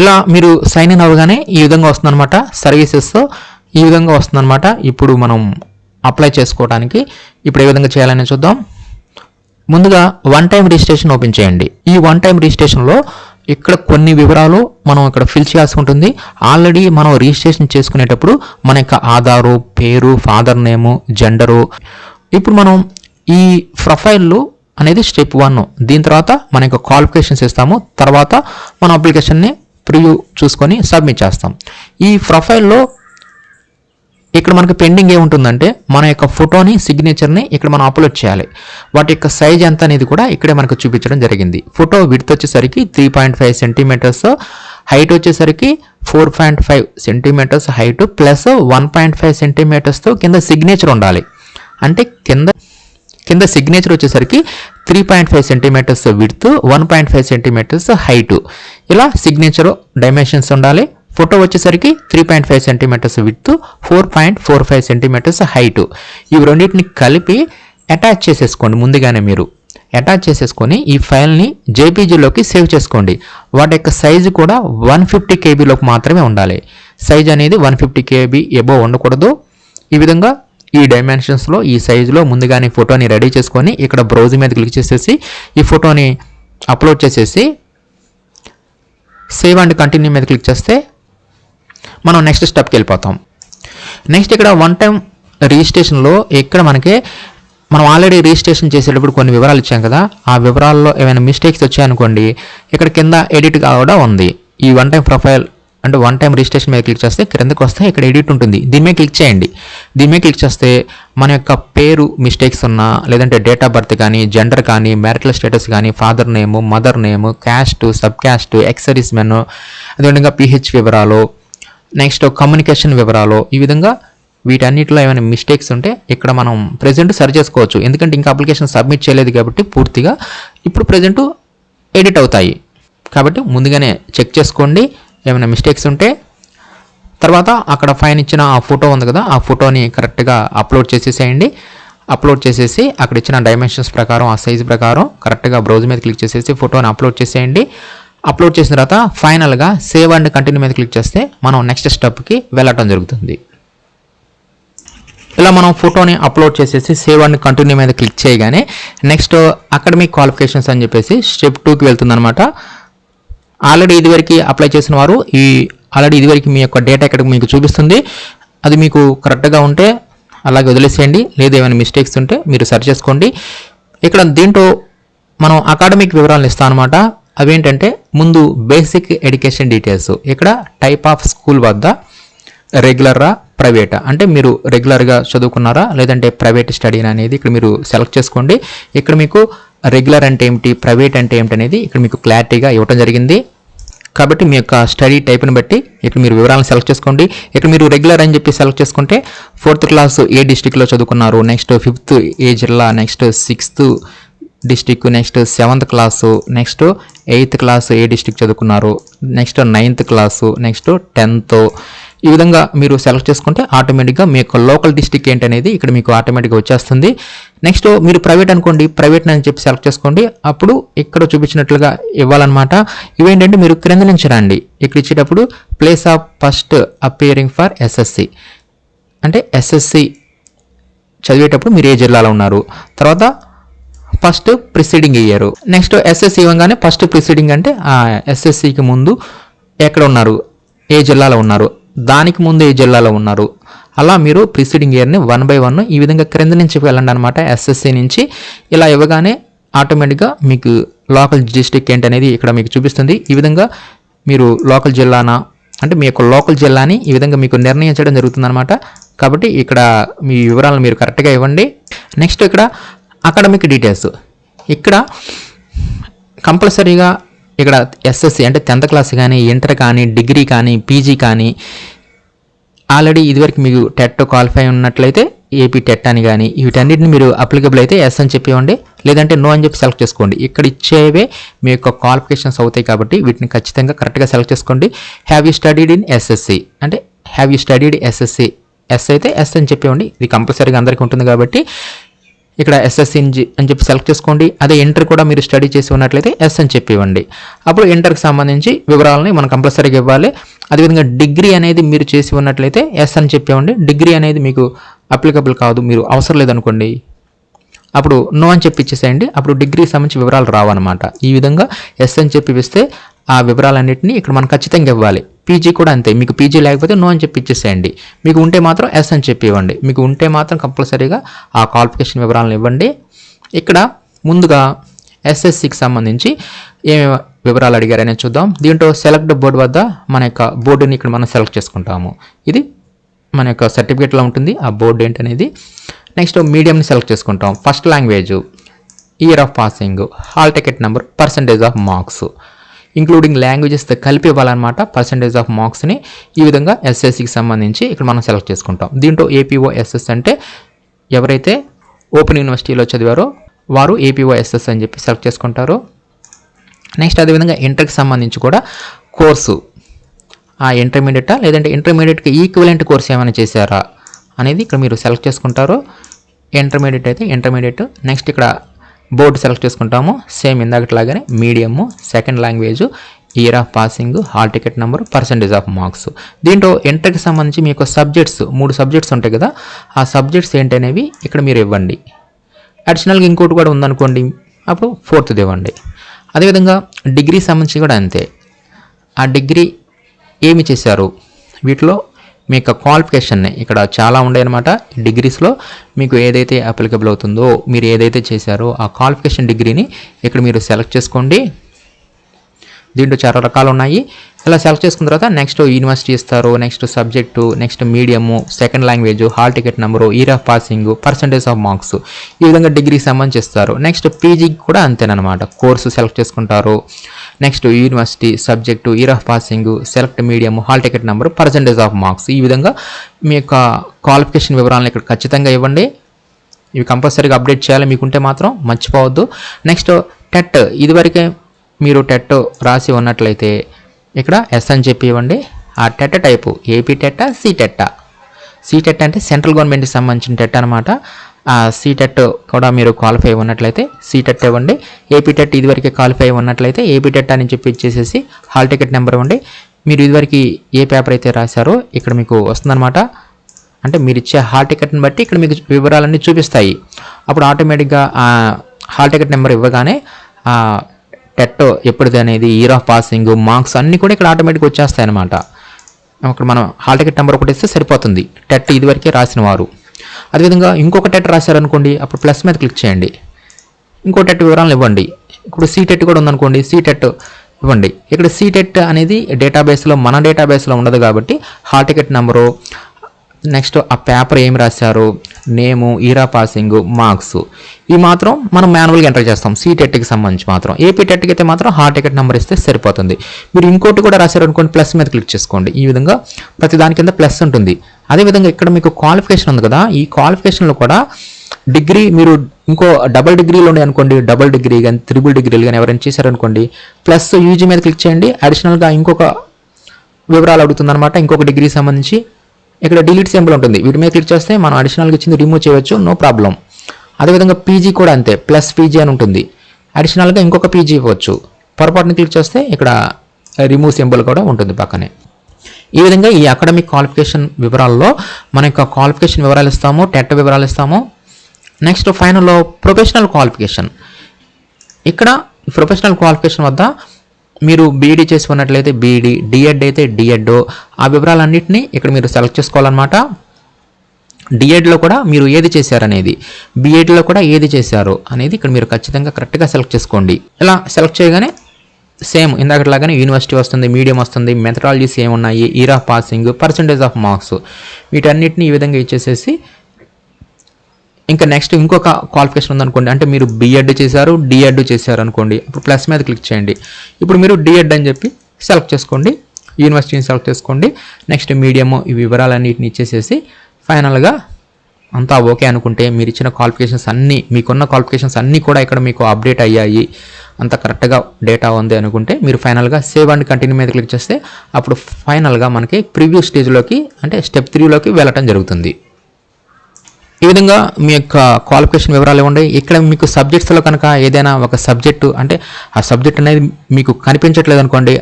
ఇలా మీరు సైన్ ఇన్ అవ్వగానే ఈ విధంగా వస్తుందన్నమాట. సర్వీసెస్ ఈ విధంగా వస్తుందన్నమాట. ఇప్పుడు మనం అప్లై చేసుకోవడానికి ఇప్పుడు ఏ విధంగా చేయాలని చూద్దాం. ముందుగా వన్ టైం రిజిస్ట్రేషన్ ఓపెన్ చేయండి. ఈ వన్ టైం రిజిస్ట్రేషన్లో ఇక్కడ కొన్ని వివరాలు మనం ఇక్కడ ఫిల్ చేయాల్సి ఉంటుంది. ఆల్రెడీ మనం రిజిస్ట్రేషన్ చేసుకునేటప్పుడు మన యొక్క ఆధారు పేరు ఫాదర్ నేము జెండరు ఇప్పుడు మనం ఈ ప్రొఫైల్లో అనేది స్టెప్ వన్ దీని తర్వాత మన యొక్క క్వాలిఫికేషన్స్ ఇస్తాము తర్వాత మన అప్లికేషన్ని ప్రివ్యూ చూసుకొని సబ్మిట్ చేస్తాం. ఈ ప్రొఫైల్లో ఇక్కడ మనకు పెండింగ్ ఏముంటుందంటే మన యొక్క ఫోటోని సిగ్నేచర్ని ఇక్కడ మనం అప్లోడ్ చేయాలి. వాటి యొక్క సైజ్ ఎంత అనేది కూడా ఇక్కడే మనకు చూపించడం జరిగింది. ఫోటో విడ్త్ వచ్చేసరికి three point five centimetres height వచ్చేసరికి four point five centimetres height plus one point five సెంటీమీటర్స్తో కింద సిగ్నేచర్ ఉండాలి. అంటే కింద కింద సిగ్నేచర్ వచ్చేసరికి three point five centimetres width one point five centimetres height ఇలా సిగ్నేచర్ డైమెన్షన్స్ ఉండాలి. ఫోటో వచ్చేసరికి three point five centimetres with four point four five centimetres height ఇవి రెండింటిని కలిపి అటాచ్ చేసేసుకోండి ముందుగానే మీరు. అటాచ్ చేసేసుకొని ఈ ఫైల్ని జేపీజీలోకి సేవ్ చేసుకోండి. వాటి యొక్క సైజు కూడా వన్ ఫిఫ్టీ కేబీలోకి మాత్రమే ఉండాలి. సైజ్ అనేది వన్ ఫిఫ్టీ కేబీ ఎబో ఉండకూడదు. ఈ విధంగా ఈ డైమెన్షన్స్లో ఈ సైజులో ముందుగానే ఫోటోని రెడీ చేసుకొని ఇక్కడ బ్రౌజ్ మీద క్లిక్ చేసేసి ఈ ఫోటోని అప్లోడ్ చేసేసి సేవ్ అండ్ కంటిన్యూ మీద క్లిక్ చేస్తే మనం నెక్స్ట్ స్టెప్కి వెళ్ళిపోతాం. నెక్స్ట్ ఇక్కడ వన్ టైం రిజిస్ట్రేషన్లో ఇక్కడ మనకి మనం ఆల్రెడీ రిజిస్ట్రేషన్ చేసేటప్పుడు కొన్ని వివరాలు ఇచ్చాం కదా. ఆ వివరాల్లో ఏమైనా మిస్టేక్స్ వచ్చాయనుకోండి ఇక్కడ కింద ఎడిట్ కూడా ఉంది. ఈ వన్ టైం ప్రొఫైల్ అంటే వన్ టైం రిజిస్ట్రేషన్ మీద క్లిక్ చేస్తే క్రిందకు వస్తే ఇక్కడ ఎడిట్ ఉంటుంది. దీని మీద క్లిక్ చేయండి. దీని మీద క్లిక్ చేస్తే మన యొక్క పేరు మిస్టేక్స్ ఉన్నా లేదంటే డేట్ ఆఫ్ బర్త్ కానీ జెండర్ కానీ మ్యారిటల్ స్టేటస్ కానీ father name mother name caste sub caste ఎక్సరీస్ మెన్ అదేవిధంగా పిహెచ్ వివరాలు నెక్స్ట్ కమ్యూనికేషన్ వివరాలు. ఈ విధంగా వీటన్నిటిలో ఏమైనా మిస్టేక్స్ ఉంటే ఇక్కడ మనం ప్రజెంట్ సరి చేసుకోవచ్చు. ఎందుకంటే ఇంకా అప్లికేషన్ సబ్మిట్ చేయలేదు కాబట్టి పూర్తిగా ఇప్పుడు ప్రజెంట్ ఎడిట్ అవుతాయి. కాబట్టి ముందుగానే చెక్ చేసుకోండి. ఏమైనా మిస్టేక్స్ ఉంటే తర్వాత అక్కడ ఫైన్ ఇచ్చిన ఆ ఫోటో ఉంది కదా ఆ ఫోటోని కరెక్ట్గా అప్లోడ్ చేసేసేయండి. అప్లోడ్ చేసేసి అక్కడ ఇచ్చిన డైమెన్షన్స్ ప్రకారం ఆ సైజ్ ప్రకారం కరెక్ట్గా బ్రౌజ్ మీద క్లిక్ చేసేసి ఫోటోని అప్లోడ్ చేసేయండి. అప్లోడ్ చేసిన తర్వాత ఫైనల్గా సేవ్ అండ్ కంటిన్యూ మీద క్లిక్ చేస్తే మనం నెక్స్ట్ స్టెప్కి వెళ్ళటం జరుగుతుంది. ఇలా మనం ఫోటోని అప్లోడ్ చేసేసి సేవ్ అండ్ కంటిన్యూ మీద క్లిక్ చేయగానే నెక్స్ట్ అకాడమిక్ క్వాలిఫికేషన్స్ అని చెప్పేసి స్టెప్ టూకి వెళ్తుందన్నమాట. ఆల్రెడీ ఇదివరకు అప్లై చేసిన వారు ఈ ఆల్రెడీ ఇదివరకు మీ యొక్క డేటా ఇక్కడ మీకు చూపిస్తుంది అది మీకు కరెక్ట్గా ఉంటే అలాగే వదిలేసేయండి లేదు ఏమైనా మిస్టేక్స్ ఉంటే మీరు సరి చేసుకోండి. ఇక్కడ దీంట్లో మనం అకాడమిక్ వివరాలను ఇస్తాం అనమాట అవేంటంటే ముందు బేసిక్ ఎడ్యుకేషన్ డీటెయిల్స్ ఇక్కడ టైప్ ఆఫ్ స్కూల్ వద్ద రెగ్యులరా ప్రైవేటా అంటే మీరు రెగ్యులర్గా చదువుకున్నారా? లేదంటే ప్రైవేట్ స్టడీ అనేది ఇక్కడ మీరు సెలెక్ట్ చేసుకోండి. ఇక్కడ మీకు రెగ్యులర్ అంటే ఏమిటి ప్రైవేట్ అంటే ఏమిటి అనేది ఇక్కడ మీకు క్లారిటీగా ఇవ్వడం జరిగింది. కాబట్టి మీ యొక్క స్టడీ టైప్ని బట్టి ఇక్కడ మీరు వివరాలను సెలెక్ట్ చేసుకోండి. ఇక్కడ మీరు రెగ్యులర్ అని చెప్పి సెలెక్ట్ చేసుకుంటే ఫోర్త్ క్లాస్ ఏ డిస్టిక్లో చదువుకున్నారు? నెక్స్ట్ ఫిఫ్త్ ఏ జిల్లా? Next sixth district next seventh class next eighth class ఏ డిస్టిక్ చదువుకున్నారు? Next ninth class next tenth ఈ విధంగా మీరు సెలెక్ట్ చేసుకుంటే ఆటోమేటిక్గా మీ యొక్క లోకల్ డిస్టిక్ ఏంటనేది ఇక్కడ మీకు ఆటోమేటిక్గా వచ్చేస్తుంది. నెక్స్ట్ మీరు ప్రైవేట్ అనుకోండి ప్రైవేట్ అని చెప్పి సెలెక్ట్ చేసుకోండి. అప్పుడు ఇక్కడ చూపించినట్లుగా ఇవ్వాలన్నమాట. ఇవేంటంటే మీరు క్రింద నుంచి రండి ఇక్కడ ఇచ్చేటప్పుడు place of first appearing for SSC అంటే ఎస్ఎస్సి చదివేటప్పుడు మీరు ఏ జిల్లాలో ఉన్నారు? తర్వాత ఫస్ట్ ప్రిసీడింగ్ ఇయ్యారు నెక్స్ట్ ఎస్ఎస్సి ఇవ్వగానే ఫస్ట్ ప్రిసీడింగ్ అంటే ఆ ఎస్ఎస్సికి ముందు ఎక్కడ ఉన్నారు? ఏ జిల్లాలో ఉన్నారు? దానికి ముందు ఏ జిల్లాలో ఉన్నారు? అలా మీరు ప్రిసీడింగ్ ఇయర్ని వన్ బై వన్ ఈ విధంగా క్రింద నుంచి వెళ్ళండి అనమాట ఎస్ఎస్సి నుంచి ఇలా ఇవ్వగానే ఆటోమేటిక్గా మీకు లోకల్ డిస్టిక్ ఏంటనేది ఇక్కడ మీకు చూపిస్తుంది. ఈ విధంగా మీరు లోకల్ జిల్లానా అంటే మీ యొక్క లోకల్ జిల్లాని ఈ విధంగా మీకు నిర్ణయించడం జరుగుతుందన్నమాట. కాబట్టి ఇక్కడ మీ వివరాలను మీరు కరెక్ట్గా ఇవ్వండి. నెక్స్ట్ ఇక్కడ అకాడమిక్ డీటెయిల్స్. ఇక్కడ కంపల్సరీగా ఇక్కడ ఎస్ఎస్సి అంటే టెన్త్ క్లాస్ కానీ ఇంటర్ కానీ డిగ్రీ కానీ పీజీ కానీ ఆల్రెడీ ఇదివరకు మీకు టెట్ క్వాలిఫై ఉన్నట్లయితే ఏపీ టెట్ అని కానీ వీటన్నిటిని మీరు అప్లికబుల్ అయితే ఎస్ అని చెప్పివ్వండి లేదంటే నో అని చెప్పి సెలెక్ట్ చేసుకోండి. ఇక్కడ ఇచ్చేవే మీ యొక్క క్వాలిఫికేషన్స్ అవుతాయి కాబట్టి వీటిని ఖచ్చితంగా కరెక్ట్గా సెలెక్ట్ చేసుకోండి. Have you studied in SSC అంటే have you studied SSC yes అయితే ఎస్ అని చెప్పివ్వండి ఇది కంపల్సరీగా అందరికీ ఉంటుంది కాబట్టి ఇక్కడ ఎస్ఎస్సి అని చెప్పి సెలెక్ట్ చేసుకోండి. అదే ఇంటర్ కూడా మీరు స్టడీ చేసి ఉన్నట్లయితే ఎస్ అని చెప్పి ఇవ్వండి. అప్పుడు ఇంటర్కి సంబంధించి వివరాలని మనం కంపల్సరీగా ఇవ్వాలి. అదేవిధంగా డిగ్రీ అనేది మీరు చేసి ఉన్నట్లయితే ఎస్ అని చెప్పి ఇవ్వండి. డిగ్రీ అనేది మీకు అప్లికబుల్ కాదు. మీరు అవసరం లేదనుకోండి. అప్పుడు నో అని చెప్పి ఇచ్చేసేయండి. అప్పుడు డిగ్రీ సంబంధించి వివరాలు రావన్నమాట. ఈ విధంగా ఎస్ అని చెప్పి ఇస్తే ఆ వివరాలన్నింటినీ ఇక్కడ మనం ఖచ్చితంగా ఇవ్వాలి. పీజీ కూడా అంతే. మీకు పీజీ లేకపోతే నో అని చెప్పి ఇచ్చేసేయండి. మీకు ఉంటే మాత్రం ఎస్ అని చెప్పి ఇవ్వండి. మీకు ఉంటే మాత్రం కంపల్సరీగా ఆ క్వాలిఫికేషన్ వివరాలను ఇవ్వండి. ఇక్కడ ముందుగా ఎస్ఎస్సికి సంబంధించి ఏమేమి వివరాలు అడిగారనే చూద్దాం. దీంట్లో సెలెక్ట్ బోర్డు వద్ద మన యొక్క బోర్డుని ఇక్కడ మనం సెలెక్ట్ చేసుకుంటాము. ఇది మన యొక్క సర్టిఫికేట్లో ఉంటుంది. ఆ బోర్డు ఏంటనేది. నెక్స్ట్ మీడియంని సెలెక్ట్ చేసుకుంటాం. First language year of passing hall ticket number percentage of marks. Including లాంగ్వేజెస్తో కలిపి ఇవ్వాలన్నమాట పర్సంటేజ్ ఆఫ్ మార్క్స్ని ఈ విధంగా ఎస్ఎస్సికి సంబంధించి ఇక్కడ మనం సెలెక్ట్ చేసుకుంటాం. దీంట్లో ఏపీఓ ఎస్ఎస్ అంటే ఎవరైతే ఓపెన్ యూనివర్సిటీలో చదివారో వారు ఏపీఓ ఎస్ఎస్ అని చెప్పి సెలెక్ట్ చేసుకుంటారు. నెక్స్ట్ అదేవిధంగా ఇంటర్కి సంబంధించి కూడా కోర్సు ఆ ఇంటర్మీడియటా లేదంటే ఇంటర్మీడియట్కి ఈక్వలెంట్ కోర్స్ ఏమైనా చేశారా? అనేది ఇక్కడ మీరు సెలెక్ట్ చేసుకుంటారు. ఇంటర్మీడియట్ అయితే ఇంటర్మీడియట్ నెక్స్ట్ ఇక్కడ బోర్డు సెలెక్ట్ చేసుకుంటాము. Same ఇందాకట్లాగానే medium second language year of passing hall ticket number percentage of marks దీంట్లో ఇంటర్కి సంబంధించి మీ యొక్క సబ్జెక్ట్స్ మూడు సబ్జెక్ట్స్ ఉంటాయి కదా ఆ సబ్జెక్ట్స్ ఏంటనేవి ఇక్కడ మీరు ఇవ్వండి. అడిషనల్గా ఇంకోటి కూడా ఉందనుకోండి అప్పుడు ఫోర్త్ది ఇవ్వండి. అదేవిధంగా డిగ్రీ సంబంధించి కూడా అంతే. ఆ డిగ్రీ ఏమి చేశారు? వీటిలో మీ యొక్క క్వాలిఫికేషన్ని ఇక్కడ చాలా ఉండే అనమాట డిగ్రీస్లో మీకు ఏదైతే అప్లికబుల్ అవుతుందో మీరు ఏదైతే చేశారో ఆ క్వాలిఫికేషన్ డిగ్రీని ఇక్కడ మీరు సెలెక్ట్ చేసుకోండి. దీంట్లో చాలా రకాలు ఉన్నాయి. ఇలా సెలెక్ట్ చేసుకున్న తర్వాత నెక్స్ట్ యూనివర్సిటీ ఇస్తారు next subject next medium second language hall ticket number year of passing percentage of marks ఈ విధంగా డిగ్రీకి సంబంధించి ఇస్తారు. నెక్స్ట్ పీజీకి కూడా అంతేనమాట కోర్సు సెలెక్ట్ చేసుకుంటారు. Next university subject year of passing select medium hall ticket number percentage of marks ఈ విధంగా మీ యొక్క క్వాలిఫికేషన్ వివరాలను ఇక్కడ ఖచ్చితంగా ఇవ్వండి. ఇవి కంపల్సరీగా అప్డేట్ చేయాలి మీకుంటే మాత్రం మర్చిపోవద్దు. నెక్స్ట్ టెట్ ఇదివరకే మీరు టెట్ రాసి ఉన్నట్లయితే ఇక్కడ ఎస్ అని చెప్పి ఇవ్వండి. ఆ టెట్ టైపు ఏపీ టెట్టా సి టెట్టా సి టెట్ అంటే సెంట్రల్ గవర్నమెంట్కి సంబంధించిన టెట్ అనమాట సీటెట్ కూడా మీరు క్వాలిఫై ఉన్నట్లయితే సీటెట్ ఇవ్వండి. ఏపీటెట్ ఇదివరకే క్వాలిఫై ఉన్నట్లయితే ఏపీటెట్ అని చెప్పి ఇచ్చేసేసి హాల్ టికెట్ నెంబర్ ఇవ్వండి. మీరు ఇదివరకు ఏ పేపర్ అయితే రాశారో ఇక్కడ మీకు వస్తుందన్నమాట. అంటే మీరు ఇచ్చే హాల్ టికెట్ని బట్టి ఇక్కడ మీకు వివరాలన్నీ చూపిస్తాయి. అప్పుడు ఆటోమేటిక్గా హాల్ టికెట్ నెంబర్ ఇవ్వగానే టెట్ ఎప్పుడుది అనేది ఇయర్ ఆఫ్ పాసింగ్ మార్క్స్ అన్నీ కూడా ఇక్కడ ఆటోమేటిక్గా వచ్చేస్తాయి అనమాట అక్కడ మనం హాల్ టికెట్ నెంబర్ ఒకటి ఇస్తే సరిపోతుంది. టెట్ ఇదివరకే రాసిన వారు. అదేవిధంగా ఇంకొక టెట్ రాశారనుకోండి అప్పుడు ప్లస్ మీద క్లిక్ చేయండి. ఇంకో టెట్ వివరాలు ఇవ్వండి. ఇప్పుడు సీటెట్ కూడా ఉందనుకోండి సీటెట్ ఇవ్వండి. ఇక్కడ సీటెట్ అనేది డేటాబేస్లో మన డేటాబేస్లో ఉండదు కాబట్టి హాల్ టికెట్ నెంబరు నెక్స్ట్ ఆ పేపర్ ఏం రాశారు? నేము ఈరా పాసింగ్ మార్క్స్ ఈ మాత్రం మనం మాన్యువల్గా ఎంటర్ చేస్తాం. సీటెట్కి సంబంధించి మాత్రం. ఏపీ టెట్కి అయితే మాత్రం హాల్ టికెట్ నెంబర్ ఇస్తే సరిపోతుంది. మీరు ఇంకోటి కూడా రాశారు అనుకోండి ప్లస్ మీద క్లిక్ చేసుకోండి. ఈ విధంగా ప్రతి దాని కింద ప్లస్ ఉంటుంది. అదేవిధంగా ఇక్కడ మీకు క్వాలిఫికేషన్ ఉంది కదా. ఈ క్వాలిఫికేషన్లో కూడా డిగ్రీ మీరు ఇంకో డబుల్ డిగ్రీలో ఉన్నాయి అనుకోండి. డబుల్ డిగ్రీ కానీ త్రిబుల్ డిగ్రీలు కానీ ఎవరైనా చేశారనుకోండి ప్లస్ యూజీ మీద క్లిక్ చేయండి. అడిషనల్గా ఇంకొక వివరాలు అడుగుతుందనమాట ఇంకొక డిగ్రీ సంబంధించి ఇక్కడ డిలీట్ సింబల్ ఉంటుంది. వీటి మీద క్లిక్ చేస్తే మనం అడిషనల్గా ఇచ్చింది రిమూవ్ చేయవచ్చు. నో ప్రాబ్లం అదేవిధంగా పీజీ కూడా అంతే. ప్లస్ పీజీ అని ఉంటుంది. అడిషనల్గా ఇంకొక పీజీ ఇవ్వచ్చు. పొరపాటుని క్లిక్ చేస్తే ఇక్కడ రిమూవ్ సింబల్ కూడా ఉంటుంది పక్కనే. ఈ విధంగా ఈ అకాడమిక్ క్వాలిఫికేషన్ వివరాల్లో మన యొక్క క్వాలిఫికేషన్ వివరాలు ఇస్తాము టెట్ వివరాలు ఇస్తాము. నెక్స్ట్ ఫైనల్లో ప్రొఫెషనల్ క్వాలిఫికేషన్ ఇక్కడ ప్రొఫెషనల్ క్వాలిఫికేషన్ వద్ద మీరు బీఈడీ చేసుకున్నట్లయితే బీఈడి బీఈడీ డిఎడ్ అయితే డిఎడ్ ఆ వివరాలన్నింటినీ ఇక్కడ మీరు సెలెక్ట్ చేసుకోవాలన్నమాట. డిఎడ్లో కూడా మీరు ఏది చేశారనేది బీఎడ్లో కూడా ఏది చేశారు అనేది ఇక్కడ మీరు ఖచ్చితంగా కరెక్ట్గా సెలెక్ట్ చేసుకోండి. ఇలా సెలెక్ట్ చేయగానే సేమ్ ఇందాకట్లాగానే యూనివర్సిటీ వస్తుంది మీడియం వస్తుంది మెథడాలజీస్ ఏమున్నాయి year of passing percentage of marks వీటన్నిటిని ఈ విధంగా ఇచ్చేసేసి ఇంకా నెక్స్ట్ ఇంకొక క్వాలిఫికేషన్ ఉందనుకోండి. అంటే మీరు బిఎడ్ చేశారు డిఎడ్ చేశారు అనుకోండి అప్పుడు ప్లస్ మీద క్లిక్ చేయండి. ఇప్పుడు మీరు డిఎడ్ అని చెప్పి సెలెక్ట్ చేసుకోండి. యూనివర్సిటీని సెలెక్ట్ చేసుకోండి. నెక్స్ట్ మీడియము ఈ వివరాలన్నిటిని ఇచ్చేసేసి ఫైనల్గా అంతా ఓకే అనుకుంటే మీరు ఇచ్చిన క్వాలిఫికేషన్స్ అన్నీ మీకున్న క్వాలిఫికేషన్స్ అన్నీ కూడా ఇక్కడ మీకు అప్డేట్ అయ్యాయి. అంత కరెక్ట్గా డేటా ఉంది అనుకుంటే మీరు ఫైనల్గా సేవ్ అండ్ కంటిన్యూ మీద క్లిక్ చేస్తే అప్పుడు ఫైనల్గా మనకి ప్రివ్యూ స్టేజ్లోకి అంటే స్టెప్ త్రీలోకి వెళ్ళటం జరుగుతుంది. ఈ విధంగా మీ యొక్క క్వాలిఫికేషన్ వివరాలు ఇవ్వండి. ఇక్కడ మీకు సబ్జెక్ట్స్లో కనుక ఏదైనా ఒక సబ్జెక్టు అంటే ఆ సబ్జెక్ట్ అనేది మీకు కనిపించట్లేదు అనుకోండి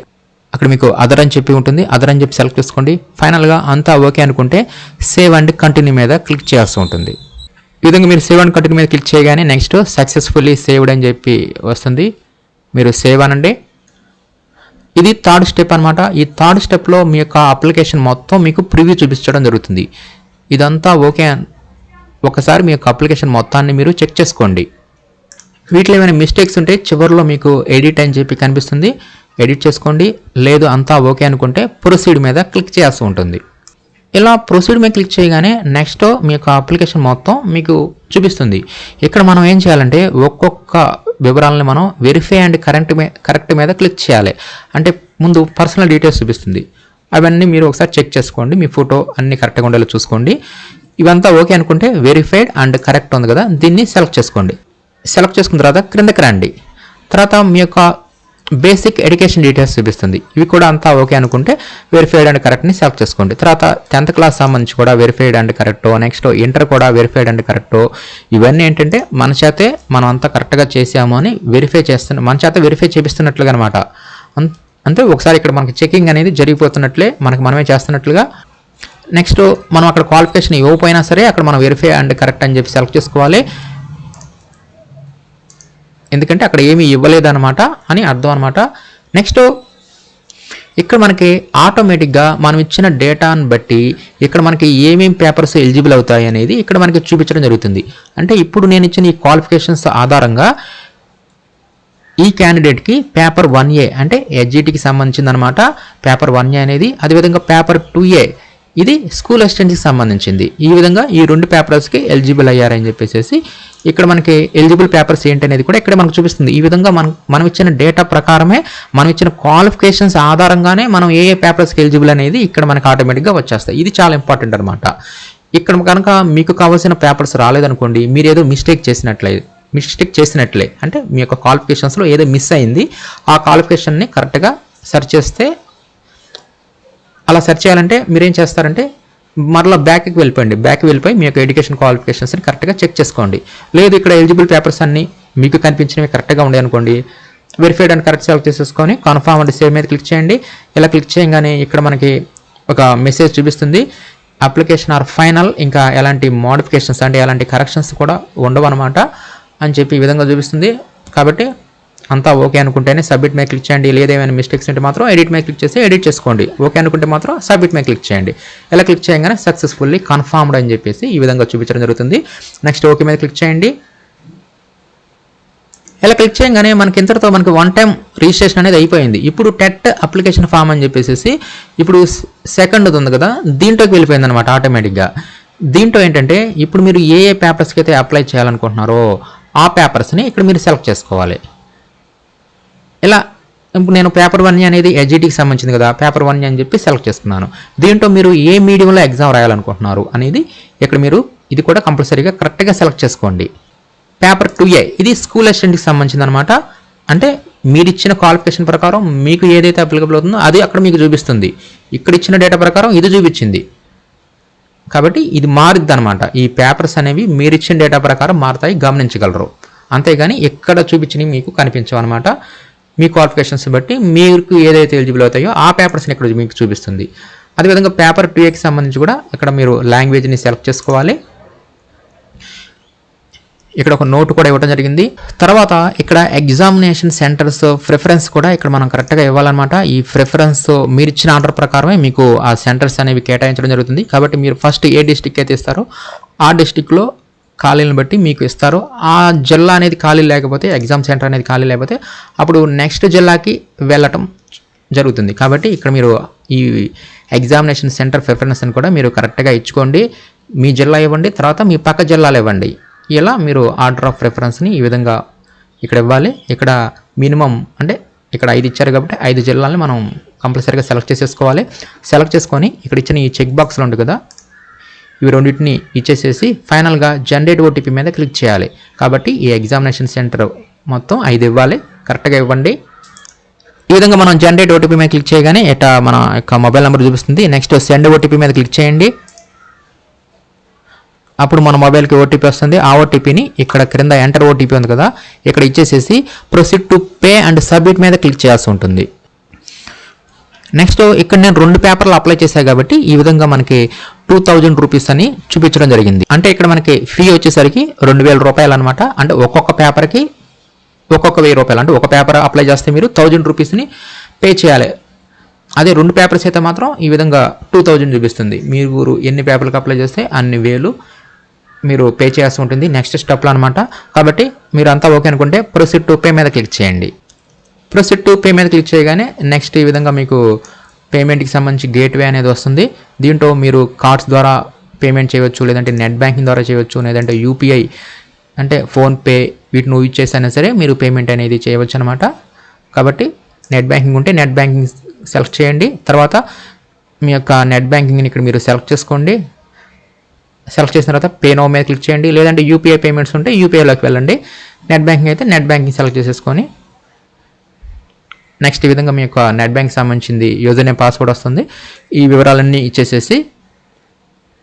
అక్కడ మీకు అదర్ అని చెప్పి ఉంటుంది. అదర్ అని చెప్పి సెలెక్ట్ చేసుకోండి. ఫైనల్గా అంతా ఓకే అనుకుంటే సేవ్ అండ్ కంటిన్యూ మీద క్లిక్ చేయాల్సి ఉంటుంది. ఈ విధంగా మీరు సేవ్ అండ్ కంటిన్యూ మీద క్లిక్ చేయగానే నెక్స్ట్ సక్సెస్ఫుల్లీ సేవ్డ్ అని చెప్పి వస్తుంది. మీరు సేవ్ అనండి. ఇది థర్డ్ స్టెప్ అనమాట ఈ థర్డ్ స్టెప్లో మీ యొక్క అప్లికేషన్ మొత్తం మీకు ప్రివ్యూ చూపించడం జరుగుతుంది. ఇదంతా ఓకే ఒకసారి మీ యొక్క అప్లికేషన్ మొత్తాన్ని మీరు చెక్ చేసుకోండి. వీటిలో ఏమైనా మిస్టేక్స్ ఉంటే చివరిలో మీకు ఎడిట్ అని చెప్పి కనిపిస్తుంది. ఎడిట్ చేసుకోండి. లేదు అంతా ఓకే అనుకుంటే ప్రొసీడ్ మీద క్లిక్ చేయాల్సి ఉంటుంది. ఇలా ప్రొసీడ్ మీద క్లిక్ చేయగానే నెక్స్ట్ మీ యొక్క అప్లికేషన్ మొత్తం మీకు చూపిస్తుంది. ఇక్కడ మనం ఏం చేయాలంటే ఒక్కొక్క వివరాలని మనం verify and current may correct మీద క్లిక్ చేయాలి. అంటే ముందు పర్సనల్ డీటెయిల్స్ చూపిస్తుంది. అవన్నీ మీరు ఒకసారి చెక్ చేసుకోండి. మీ ఫోటో అన్ని కరెక్ట్గా ఉండేలా చూసుకోండి. ఇవంతా ఓకే అనుకుంటే వెరిఫైడ్ అండ్ కరెక్ట్ ఉంది కదా దీన్ని సెలెక్ట్ చేసుకోండి. సెలెక్ట్ చేసుకున్న తర్వాత క్రిందకి రండి. తర్వాత మీ యొక్క బేసిక్ ఎడ్యుకేషన్ డీటెయిల్స్ చూపిస్తుంది. ఇవి కూడా అంతా ఓకే అనుకుంటే వెరిఫైడ్ అండ్ కరెక్ట్ని సెలెక్ట్ చేసుకోండి. తర్వాత టెన్త్ క్లాస్ సంబంధించి కూడా verified and correct next inter కూడా వెరిఫైడ్ అండ్ కరెక్ట్ ఇవన్నీ ఏంటంటే మన చేతే మనం అంతా కరెక్ట్గా చేసాము అని వెరిఫై చేస్తున్న మన చేత వెరిఫై చేపిస్తున్నట్లుగా అనమాట అంటే ఒకసారి ఇక్కడ మనకి చెకింగ్ అనేది జరిగిపోతున్నట్లే మనకి మనమే చేస్తున్నట్లుగా నెక్స్ట్ మనం అక్కడ క్వాలిఫికేషన్ ఇవ్వకపోయినా సరే అక్కడ మనం వెరిఫై అండ్ కరెక్ట్ అని చెప్పి సెలెక్ట్ చేసుకోవాలి. ఎందుకంటే అక్కడ ఏమీ ఇవ్వలేదన్నమాట అని అర్థం అనమాట నెక్స్ట్ ఇక్కడ మనకి ఆటోమేటిక్గా మనం ఇచ్చిన డేటాను బట్టి ఇక్కడ మనకి ఏమేమి పేపర్స్ ఎలిజిబుల్ అవుతాయి అనేది ఇక్కడ మనకి చూపించడం జరుగుతుంది. అంటే ఇప్పుడు నేను ఇచ్చిన ఈ క్వాలిఫికేషన్స్ ఆధారంగా ఈ క్యాండిడేట్కి పేపర్ వన్ ఏ అంటే ఎడ్జిటీకి సంబంధించింది అనమాట పేపర్ వన్ ఏ అనేది అదేవిధంగా పేపర్ టూ ఏ ఇది స్కూల్ అసిస్టెంట్కి సంబంధించింది. ఈ విధంగా ఈ రెండు పేపర్స్కి ఎలిజిబుల్ అయ్యారని చెప్పేసి ఇక్కడ మనకి ఎలిజిబుల్ పేపర్స్ ఏంటనేది కూడా ఇక్కడ మనకు చూపిస్తుంది. ఈ విధంగా మనం మనం ఇచ్చిన డేటా ప్రకారమే మనం ఇచ్చిన క్వాలిఫికేషన్స్ ఆధారంగానే మనం ఏ ఏ పేపర్స్కి ఎలిజిబుల్ అనేది ఇక్కడ మనకి ఆటోమేటిక్గా వచ్చేస్తాయి. ఇది చాలా ఇంపార్టెంట్ అనమాట ఇక్కడ కనుక మీకు కావాల్సిన పేపర్స్ రాలేదనుకోండి మీరు ఏదో మిస్టేక్ చేసినట్లే మిస్టేక్ చేసినట్లే అంటే మీ యొక్క క్వాలిఫికేషన్స్లో ఏదో మిస్ అయింది ఆ క్వాలిఫికేషన్ని కరెక్ట్గా సెర్చ్ చేస్తే అలా సెర్చ్ చేయాలంటే మీరేం చేస్తారంటే మరలా బ్యాక్కి వెళ్ళిపోండి బ్యాక్కి వెళ్ళిపోయి మీ యొక్క ఎడ్యుకేషన్ క్వాలిఫికేషన్స్ని కరెక్ట్గా చెక్ చేసుకోండి. లేదు ఇక్కడ ఎలిజిబుల్ పేపర్స్ అన్నీ మీకు కనిపించినవి కరెక్ట్గా ఉండే అనుకోండి వెరిఫైడ్ అండ్ కరెక్ట్ సెలెక్ట్ చేసేసుకొని కన్ఫామ్ అండ్ సేవ్ మీద క్లిక్ చేయండి. ఇలా క్లిక్ చేయగానే ఇక్కడ మనకి ఒక మెసేజ్ చూపిస్తుంది. అప్లికేషన్ ఆర్ ఫైనల్ ఇంకా ఎలాంటి మోడిఫికేషన్స్ అంటే ఎలాంటి కరెక్షన్స్ కూడా ఉండవు అనమాట అని చెప్పి ఈ విధంగా చూపిస్తుంది. కాబట్టి అంతా ఓకే అనుకుంటేనే సబ్మిట్ మీద క్లిక్ చేయండి. లేదా ఏమైనా మిస్టేక్స్ ఉంటే మాత్రం ఎడిట్ మీద క్లిక్ చేసి ఎడిట్ చేసుకోండి. ఓకే అనుకుంటే మాత్రం సబ్మిట్ మీద క్లిక్ చేయండి. ఇలా క్లిక్ చేయగానే సక్సెస్ఫుల్లీ కన్ఫర్మ్డ్ అని చెప్పేసి ఈ విధంగా చూపించడం జరుగుతుంది. నెక్స్ట్ ఓకే మీద క్లిక్ చేయండి. ఇలా క్లిక్ చేయగానే మనకి ఇంతటితో మనకి వన్ టైం రిజిస్ట్రేషన్ అనేది అయిపోయింది. ఇప్పుడు టెట్ అప్లికేషన్ ఫామ్ అని చెప్పేసి ఇప్పుడు సెకండ్ ఉంది కదా దీంట్లోకి వెళ్ళిపోయింది అనమాట ఆటోమేటిక్గా దీంట్లో ఏంటంటే ఇప్పుడు మీరు ఏ ఏ పేపర్స్కి అయితే అప్లై చేయాలనుకుంటున్నారో ఆ పేపర్స్ని ఇక్కడ మీరు సెలెక్ట్ చేసుకోవాలి. ఇలా ఇప్పుడు నేను పేపర్ వన్ అనేది ఎడ్జిటీకి సంబంధించింది కదా పేపర్ వన్ అని చెప్పి సెలెక్ట్ చేసుకున్నాను దీంట్లో మీరు ఏ మీడియంలో ఎగ్జామ్ రాయాలనుకుంటున్నారు అనేది ఇక్కడ మీరు ఇది కూడా కంపల్సరీగా కరెక్ట్గా సెలెక్ట్ చేసుకోండి. పేపర్ టూ ఏ ఇది స్కూల్ అసిస్టెంట్కి సంబంధించింది అనమాట అంటే మీరు ఇచ్చిన క్వాలిఫికేషన్ ప్రకారం మీకు ఏదైతే అప్లికబుల్ అవుతుందో అది అక్కడ మీకు చూపిస్తుంది. ఇక్కడ ఇచ్చిన డేటా ప్రకారం ఇది చూపించింది. కాబట్టి ఇది మారుద్ది అనమాట ఈ పేపర్స్ అనేవి మీరు ఇచ్చిన డేటా ప్రకారం మారుతాయి గమనించగలరు. అంతేగాని ఎక్కడ చూపించినవి మీకు కనిపించవు అనమాట మీ క్వాలిఫికేషన్స్ బట్టి మీకు ఏదైతే ఎలిజిబుల్ అవుతాయో ఆ పేపర్స్ని ఇక్కడ మీకు చూపిస్తుంది. అదేవిధంగా పేపర్ టూ ఏకి సంబంధించి కూడా ఇక్కడ మీరు లాంగ్వేజ్ని సెలెక్ట్ చేసుకోవాలి. ఇక్కడ ఒక నోట్ కూడా ఇవ్వడం జరిగింది. తర్వాత ఇక్కడ ఎగ్జామినేషన్ సెంటర్స్ ప్రిఫరెన్స్ కూడా ఇక్కడ మనం కరెక్ట్గా ఇవ్వాలన్నమాట. ఈ ప్రిఫరెన్స్ మీరు ఇచ్చిన ఆర్డర్ ప్రకారమే మీకు ఆ సెంటర్స్ అనేవి కేటాయించడం జరుగుతుంది. కాబట్టి మీరు ఫస్ట్ ఏ డిస్టిక్ అయితే ఇస్తారో ఆ డిస్టిక్లో ఖాళీలను బట్టి మీకు ఇస్తారు. ఆ జిల్లా అనేది ఖాళీ లేకపోతే ఎగ్జామ్ సెంటర్ అనేది ఖాళీ లేకపోతే అప్పుడు నెక్స్ట్ జిల్లాకి వెళ్ళటం జరుగుతుంది. కాబట్టి ఇక్కడ మీరు ఈ ఎగ్జామినేషన్ సెంటర్ ప్రిఫరెన్స్ అని కూడా మీరు కరెక్ట్గా ఇచ్చుకోండి. మీ జిల్లా ఇవ్వండి తర్వాత మీ పక్క జిల్లాలు ఇవ్వండి. ఇలా మీరు ఆర్డర్ ఆఫ్ ప్రిఫరెన్స్ని ఈ విధంగా ఇక్కడ ఇవ్వాలి. ఇక్కడ మినిమం అంటే ఇక్కడ ఐదు ఇచ్చారు కాబట్టి ఐదు జిల్లాలని మనం కంపల్సరీగా సెలెక్ట్ చేసేసుకోవాలి. సెలెక్ట్ చేసుకొని ఇక్కడ ఇచ్చిన ఈ చెక్ బాక్స్లు ఉంటుంది కదా ఇవి రెండింటిని ఇచ్చేసేసి ఫైనల్గా జనరేట్ ఓటీపీ మీద క్లిక్ చేయాలి. కాబట్టి ఈ ఎగ్జామినేషన్ సెంటర్ మొత్తం ఐదు ఇవ్వాలి. కరెక్ట్గా ఇవ్వండి. ఈ విధంగా మనం జనరేట్ ఓటీపీ మీద క్లిక్ చేయగానే ఇట్లా మన యొక్క మొబైల్ నెంబర్ చూపిస్తుంది. నెక్స్ట్ సెండ్ ఓటీపీ మీద క్లిక్ చేయండి. అప్పుడు మన మొబైల్కి ఓటీపీ వస్తుంది. ఆ ఓటీపీని ఇక్కడ క్రింద ఎంటర్ ఓటీపీ ఉంది కదా ఇక్కడ ఇచ్చేసేసి proceed to pay and submit మీద క్లిక్ చేయాల్సి ఉంటుంది. నెక్స్ట్ ఇక్కడ నేను రెండు పేపర్లు అప్లై చేశాను కాబట్టి ఈ విధంగా మనకి టూ థౌజండ్ రూపీస్ అని చూపించడం జరిగింది. అంటే ఇక్కడ మనకి ఫీ వచ్చేసరికి రెండు వేల రూపాయలు అనమాట అంటే ఒక్కొక్క పేపర్కి ఒక్కొక్క వెయ్యి రూపాయలు. అంటే ఒక పేపర్ అప్లై చేస్తే మీరు థౌజండ్ రూపీస్ని పే చేయాలి. అదే రెండు పేపర్స్ అయితే మాత్రం ఈ విధంగా టూ థౌజండ్ చూపిస్తుంది. మీరు ఎన్ని పేపర్లకు అప్లై చేస్తే అన్ని వేలు మీరు పే చేయాల్సి ఉంటుంది. నెక్స్ట్ స్టెప్లో అనమాట కాబట్టి మీరు అంతా ఓకే అనుకుంటే ప్రొసీడ్ టు పే మీద క్లిక్ చేయండి. ప్రొసీడ్ టు పే మీద క్లిక్ చేయగానే నెక్స్ట్ ఈ విధంగా మీకు పేమెంట్కి సంబంధించి గేట్వే అనేది వస్తుంది. దీంట్లో మీరు కార్డ్స్ ద్వారా పేమెంట్ చేయవచ్చు లేదంటే నెట్ బ్యాంకింగ్ ద్వారా చేయవచ్చు లేదంటే యూపీఐ అంటే ఫోన్పే వీటిని యూజ్ చేసైనా సరే మీరు పేమెంట్ అనేది చేయవచ్చు అనమాట కాబట్టి నెట్ బ్యాంకింగ్ ఉంటే నెట్ బ్యాంకింగ్ సెలెక్ట్ చేయండి. తర్వాత మీ యొక్క నెట్ బ్యాంకింగ్ని ఇక్కడ మీరు సెలెక్ట్ చేసుకోండి. సెలెక్ట్ చేసిన తర్వాత పే నో మీద క్లిక్ చేయండి. లేదంటే యూపీఐ పేమెంట్స్ ఉంటే యూపీఐలోకి వెళ్ళండి. నెట్ బ్యాంకింగ్ అయితే నెట్ బ్యాంకింగ్ సెలెక్ట్ చేసేసుకొని నెక్స్ట్ ఈ విధంగా మీ యొక్క నెట్ బ్యాంక్ సంబంధించింది యూజర్ నేమ్ పాస్వర్డ్ వస్తుంది. ఈ వివరాలన్నీ ఇచ్చేసేసి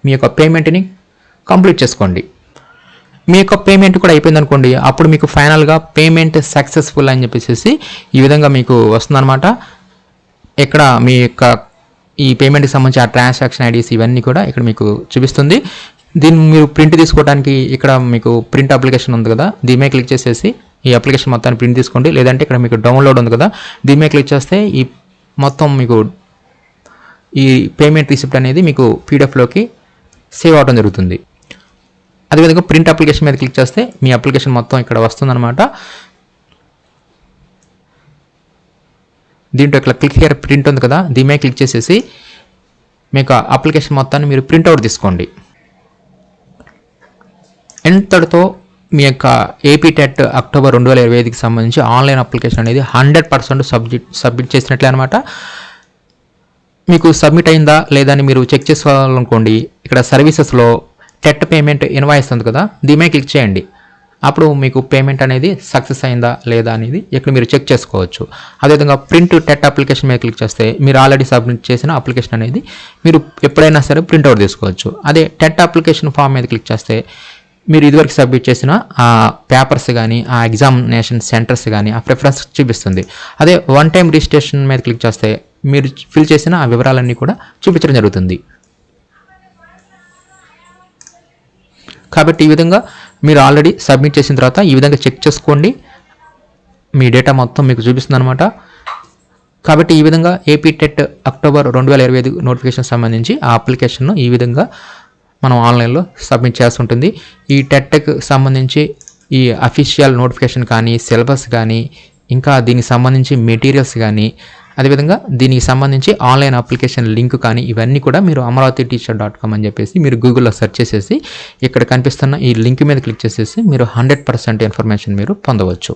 మీ యొక్క పేమెంట్ని కంప్లీట్ చేసుకోండి. మీ యొక్క పేమెంట్ కూడా అయిపోయింది అనుకోండి. అప్పుడు మీకు ఫైనల్గా పేమెంట్ సక్సెస్ఫుల్ అని చెప్పేసి ఈ విధంగా మీకు వస్తుందన్నమాట. ఇక్కడ మీ యొక్క ఈ పేమెంట్కి సంబంధించి ఆ ట్రాన్సాక్షన్ ఐడీస్ ఇవన్నీ కూడా ఇక్కడ మీకు చూపిస్తుంది. దీన్ని మీరు ప్రింట్ తీసుకోవడానికి ఇక్కడ మీకు ప్రింట్ అప్లికేషన్ ఉంది కదా. దీని మీద క్లిక్ చేసేసి ఈ అప్లికేషన్ మొత్తాన్ని ప్రింట్ తీసుకోండి. లేదంటే ఇక్కడ మీకు డౌన్లోడ్ ఉంది కదా దీని మీద క్లిక్ చేస్తే ఈ మొత్తం మీకు ఈ పేమెంట్ రిసిప్ట్ అనేది మీకు పీడిఎఫ్లోకి సేవ్ అవడం జరుగుతుంది. అదేవిధంగా ప్రింట్ అప్లికేషన్ మీద క్లిక్ చేస్తే మీ అప్లికేషన్ మొత్తం ఇక్కడ వస్తుందన్నమాట. దీంట్లో ఇక్కడ క్లిక్ హియర్ ప్రింట్ ఉంది కదా దీని మీద క్లిక్ చేసేసి మీకు అప్లికేషన్ మొత్తాన్ని మీరు ప్రింట్అవుట్ తీసుకోండి. ఎంతటితో మీ యొక్క ఏపీ టెట్ అక్టోబర్ రెండు వేల ఇరవై ఐదుకి సంబంధించి ఆన్లైన్ అప్లికేషన్ అనేది హండ్రెడ్ పర్సెంట్ సబ్జెక్ట్ సబ్మిట్ చేసినట్లే అనమాట మీకు సబ్మిట్ అయిందా లేదా అని మీరు చెక్ చేసుకోవాలనుకోండి ఇక్కడ సర్వీసెస్లో టెట్ పేమెంట్ ఇన్వాయిస్ ఉంది కదా దీని మీద క్లిక్ చేయండి. అప్పుడు మీకు పేమెంట్ అనేది సక్సెస్ అయిందా లేదా అనేది ఇక్కడ మీరు చెక్ చేసుకోవచ్చు. అదేవిధంగా ప్రింట్ టెట్ అప్లికేషన్ మీద క్లిక్ చేస్తే మీరు ఆల్రెడీ సబ్మిట్ చేసిన అప్లికేషన్ అనేది మీరు ఎప్పుడైనా సరే ప్రింట్అవుట్ తీసుకోవచ్చు. అదే టెట్ అప్లికేషన్ ఫామ్ మీద క్లిక్ చేస్తే మీరు ఇదివరకు సబ్మిట్ చేసిన ఆ పేపర్స్ కానీ ఆ ఎగ్జామినేషన్ సెంటర్స్ కానీ ఆ ప్రిఫరెన్స్ చూపిస్తుంది. అదే వన్ టైం రిజిస్ట్రేషన్ మీద క్లిక్ చేస్తే మీరు ఫిల్ చేసిన ఆ వివరాలన్నీ కూడా చూపించడం జరుగుతుంది. కాబట్టి ఈ విధంగా మీరు ఆల్రెడీ సబ్మిట్ చేసిన తర్వాత ఈ విధంగా చెక్ చేసుకోండి. మీ డేటా మొత్తం మీకు చూపిస్తుంది అనమాట కాబట్టి ఈ విధంగా ఏపీ టెట్ అక్టోబర్ రెండు వేల ఇరవై ఐదు నోటిఫికేషన్ సంబంధించి ఆ అప్లికేషన్ను ఈ విధంగా మనం ఆన్లైన్లో సబ్మిట్ చేయాల్సి ఉంటుంది. ఈ టెట్కి సంబంధించి ఈ అఫీషియల్ నోటిఫికేషన్ కానీ సిలబస్ కానీ ఇంకా దీనికి సంబంధించి మెటీరియల్స్ కానీ అదేవిధంగా దీనికి సంబంధించి ఆన్లైన్ అప్లికేషన్ లింక్ కానీ ఇవన్నీ కూడా మీరు అమరావతి టీచర్ డాట్ కామ్ అని చెప్పేసి మీరు గూగుల్లో సెర్చ్ చేసేసి ఇక్కడ కనిపిస్తున్న ఈ లింక్ మీద క్లిక్ చేసేసి మీరు హండ్రెడ్ పర్సెంట్ ఇన్ఫర్మేషన్ మీరు పొందవచ్చు.